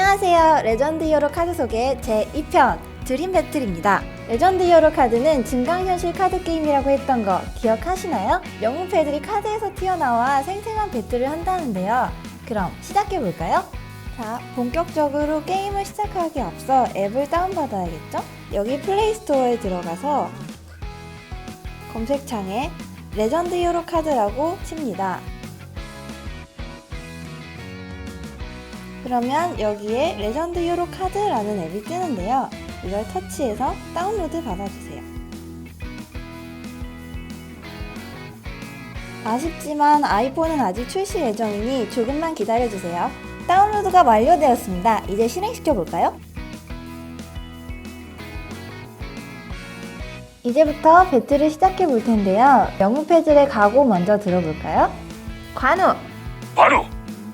안녕하세요. 레전드 히어로 카드 소개 제2편 드림 배틀입니다. 레전드 히어로 카드는 증강현실 카드 게임이라고 했던 거 기억하시나요? 영웅패들이 카드에서 튀어나와 생생한 배틀을 한다는데요. 그럼 시작해볼까요? 자, 본격적으로 게임을 시작하기 앞서 앱을 다운받아야겠죠? 여기 플레이스토어에 들어가서 검색창에 레전드 히어로 카드라고 칩니다. 그러면 여기에 레전드 히어로 카드라는 앱이 뜨는데요. 이걸 터치해서 다운로드 받아주세요. 아쉽지만 아이폰은 아직 출시 예정이니 조금만 기다려주세요. 다운로드가 완료되었습니다. 이제 실행시켜 볼까요? 이제부터 배틀을 시작해 볼 텐데요. 영웅 패즐의 각오 먼저 들어볼까요? 관우! 바로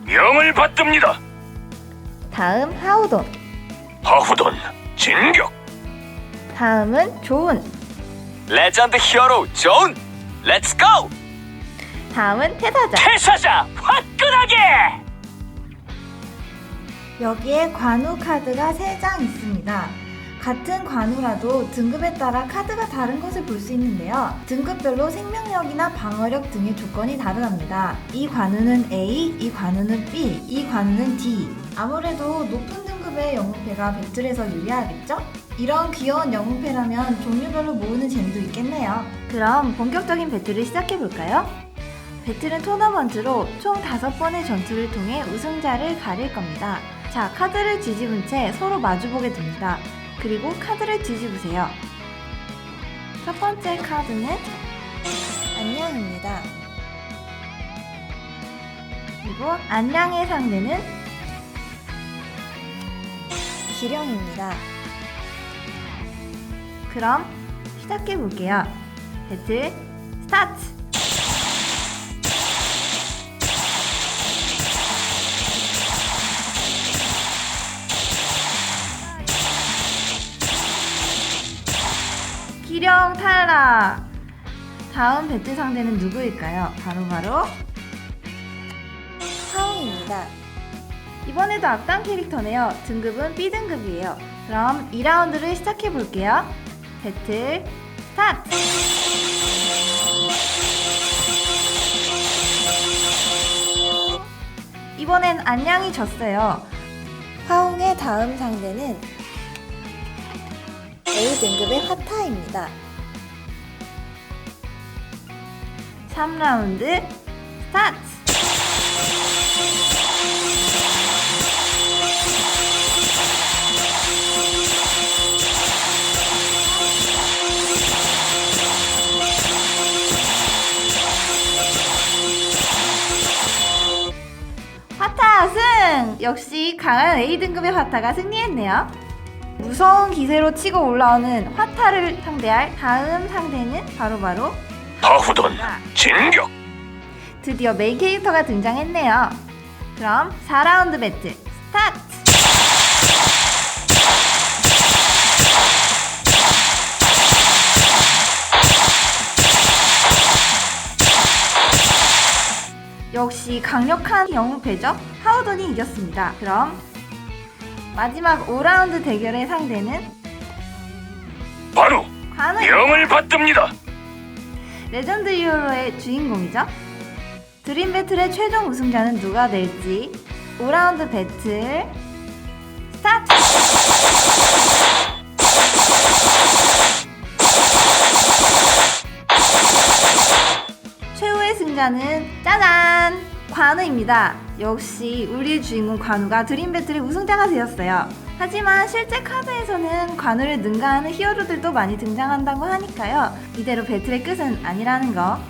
명을 받듭니다. 다음 하우돈! 하후돈 진격 다음은 조은! 레전드 히어로 존 렛츠 고 다음은 태사자! 태사자 화끈하게 여기에 관우 카드가 3장 있습니다. 같은 관우라도 등급에 따라 카드가 다른 것을 볼 수 있는데요. 등급별로 생명력이나 방어력 등의 조건이 다르답니다. 이 관우는 A, 이 관우는 B, 이 관우는 D. 아무래도 높은 등급의 영웅패가 배틀에서 유리하겠죠? 이런 귀여운 영웅패라면 종류별로 모으는 재미도 있겠네요. 그럼 본격적인 배틀을 시작해볼까요? 배틀은 토너먼트로 총 5번의 전투를 통해 우승자를 가릴 겁니다. 자, 카드를 뒤집은 채 서로 마주보게 됩니다. 그리고 카드를 뒤집으세요. 첫 번째 카드는 안녕입니다. 그리고 안녕의 상대는 기령입니다. 그럼 시작해 볼게요. 배틀 스타트! 기령 탈락! 다음 배틀 상대는 누구일까요? 바로바로 하웅입니다. 이번에도 악당 캐릭터네요. 등급은 B등급이에요. 그럼 2라운드를 시작해 볼게요. 배틀 스타트! 이번엔 안양이 졌어요. 화웅의 다음 상대는 A등급의 화타입니다. 3라운드 스타트! 화타 승! 역시 강한 A등급의 화타가 승리했네요. 무서운 기세로 치고 올라오는 화타를 상대할 다음 상대는 바로바로 하후돈 진격 드디어 메인 캐릭터가 등장했네요. 그럼 4라운드 배틀 스타트! 역시 강력한 영웅패죠? 하우돈이 이겼습니다. 그럼 마지막 5라운드 대결의 상대는 바로 관우 명을 받듭니다. 레전드 히어로의 주인공이죠. 드림 배틀의 최종 우승자는 누가 될지 5라운드 배틀 스타트! 승자는 짜잔! 관우입니다. 역시 우리의 주인공 관우가 드림 배틀의 우승자가 되었어요. 하지만 실제 카드에서는 관우를 능가하는 히어로들도 많이 등장한다고 하니까요. 이대로 배틀의 끝은 아니라는 거.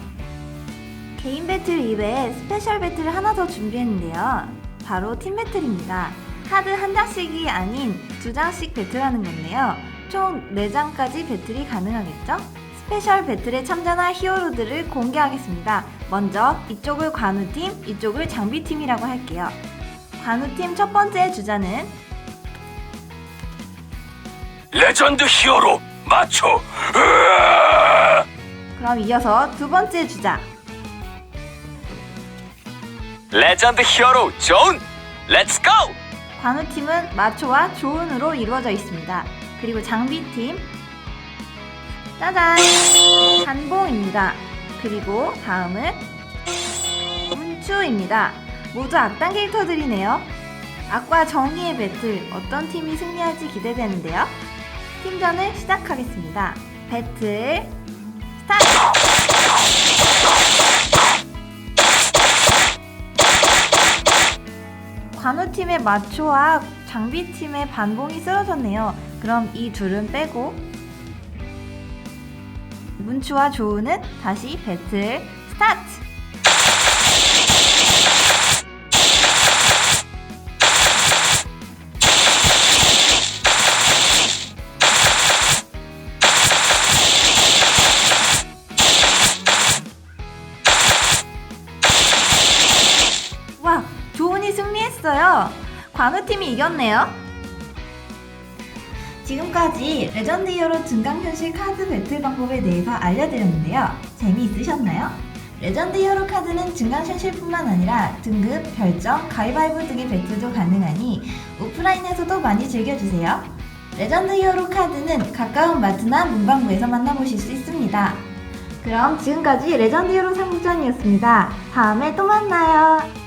개인 배틀 이외에 스페셜 배틀을 하나 더 준비했는데요. 바로 팀 배틀입니다. 카드 한 장씩이 아닌 두 장씩 배틀하는 건데요. 총 4장까지 배틀이 가능하겠죠? 스페셜 배틀에 참전할 히어로들을 공개하겠습니다. 먼저 이쪽을 관우팀, 이쪽을 장비팀이라고 할게요. 관우팀 첫 번째 주자는 레전드 히어로 마초 으아! 그럼 이어서 두 번째 주자 레전드 히어로 존 렛츠 고 관우팀은 마초와 조은으로 이루어져 있습니다. 그리고 장비팀 짜잔! 한봉입니다. 그리고 다음은 문추입니다. 모두 악당 캐릭터들이네요. 악과 정의의 배틀 어떤 팀이 승리할지 기대되는데요. 팀전을 시작하겠습니다. 배틀 스타트! 관우팀의 마초와 장비팀의 반봉이 쓰러졌네요. 그럼 이 둘은 빼고 문추와 조우는 다시 배틀 스타트! 와, 조은이 승리했어요. 관우 팀이 이겼네요. 지금까지 레전드 히어로 증강현실 카드 배틀 방법에 대해서 알려드렸는데요. 재미있으셨나요? 레전드 히어로 카드는 증강현실뿐만 아니라 등급, 별점, 가위바위보 등의 배틀도 가능하니 오프라인에서도 많이 즐겨주세요. 레전드 히어로 카드는 가까운 마트나 문방구에서 만나보실 수 있습니다. 그럼 지금까지 레전드 히어로 삼국전이었습니다. 다음에 또 만나요.